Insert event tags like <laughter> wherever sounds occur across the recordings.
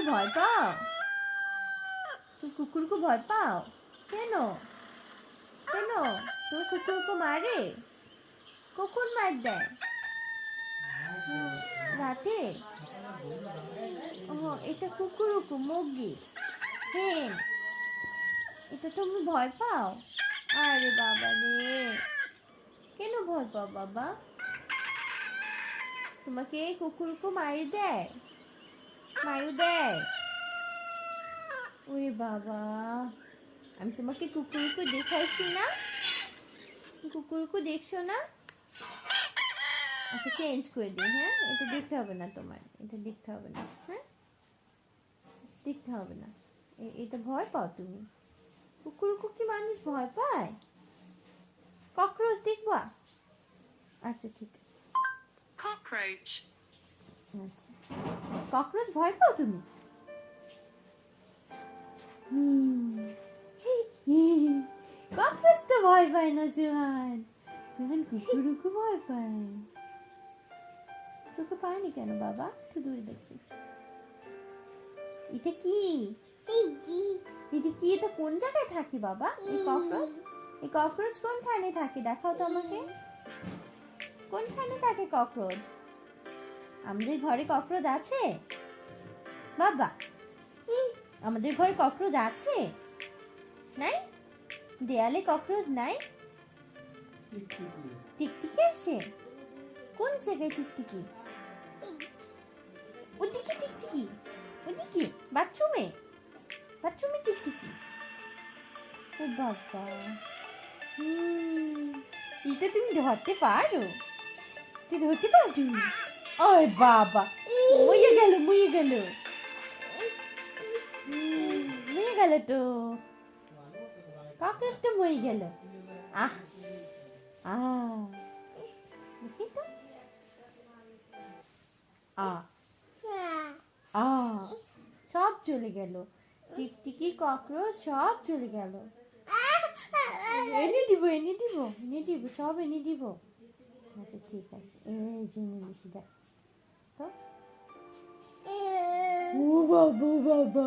ভয় পাও? তুই কুকুরকে ভয় পাও? কেন? কেন? তোর কুকুরকে মারে? কখন মার দেয়? রাতে? ও এটা কুকুরুকু, মুরগি। হ্যাঁ এটা তুমি ভয় পাও। আরে বাবা রে। কেন ভয় পাও বাবা? তোমাকে কুকুরকে মারি দেয়? মারু দেয় ওরে বাবা আমি তোমাকে কুকুরকে দেখাইছি না? কুকুরকে দেখছ না? আচ্ছা চেঞ্জ করে দিই হ্যাঁ? এটা দেখতে হবে না তোমার এটা দেখতে হবে না হ্যাঁ? দেখতে হবে না। এটা ভয় পাও তুমি? কুকুরকে কি মানুষ ভয় পায়? ককরোচ দেখবা? আচ্ছা ঠিক আছে। Cockroach, আচ্ছা। ককরোচ ভয় পাও তুমি? ককরোচ তো ভয় পায় না জোহান জোহান কুকুরকে ভয় পায়। তোকে পায়নি কেন বাবা? একটু দূরে দেখি। এটা কি? এটা কি? এটা কোন জায়গায় থাকে বাবা? এই। ককরোচ? এই ককরোচ কোনখানে থাকে? দেখাও তো আমাকে। কোনখানে থাকে ককরোচ? আমাদের ঘরে ককরোচ আছে? বাবা আমাদের ঘরে ককরোচ আছে? নাই? দেয়ালে ককরোচ নাই? টিকটিকি আছে? কোন জায়গায় টিকটিকি? ওদিকে টিকটিকি, ওদিকে বাথরুমে বাথরুমে টিকটিকি। ও বাবা এটা তুমি ধরতে পারো। তুই ধরতে পারো তুমি? ওই বাবা মুয়ে গেল মুয়ে গেল মুয়ে গেল তো ককরোচটা মরে গেল আহ আহ দেখি তো আ আ সব চলে গেল টিকটিকি ককরোচ সব চলে গেল এনে দিব এনে দিব এনে দিব সব এনে দিব আচ্ছা ঠিক আছে এই যে দিছি দেখ ও বাবা বাবা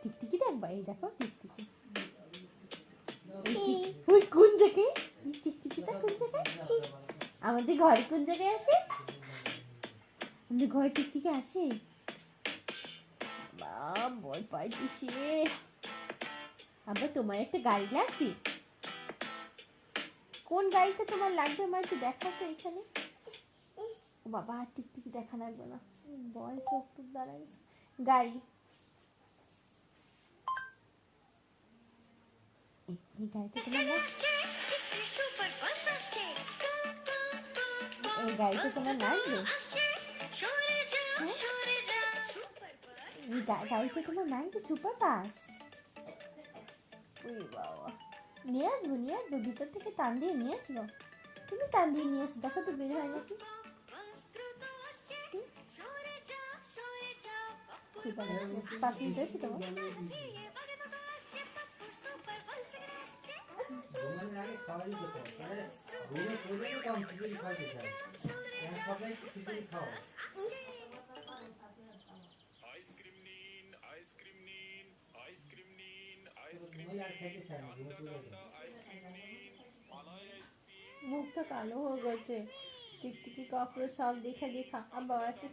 টিকটিকি দেখবা এই দেখো টিকটিকি। <laughs> ওই কোন জায়গায়? টিকটিকিটা কোন জায়গায়? আমাদের ঘরে কোন জায়গায় আছে? আমাদের ঘরে টিকটিকি আছে? ভয় পাইতেছি আবার তোমার একটা গাড়ি লাগবে? কোন গাড়িটা তোমার লাগবে? আমার একটু দেখাও তো এখানে। ও বাবা আর টিকটিকি দেখা লাগবে না। বয়স একটু দাঁড়াই গাড়ি। এই গাড়িটা তোমার এই গাড়িটা লাগবে সুপার বাস ওই বাবা। নিয়ে আসব নিয়ে আসব। ভিতর থেকে টান দিয়ে নিয়ে আসব। তুমি টান দিয়ে নিয়ে আসো দেখো তো বের হয় নাকি। আর মুখটা কালো হয়ে গেছে। টিকটিকি ককরোচ সব দেখা দেখা একটা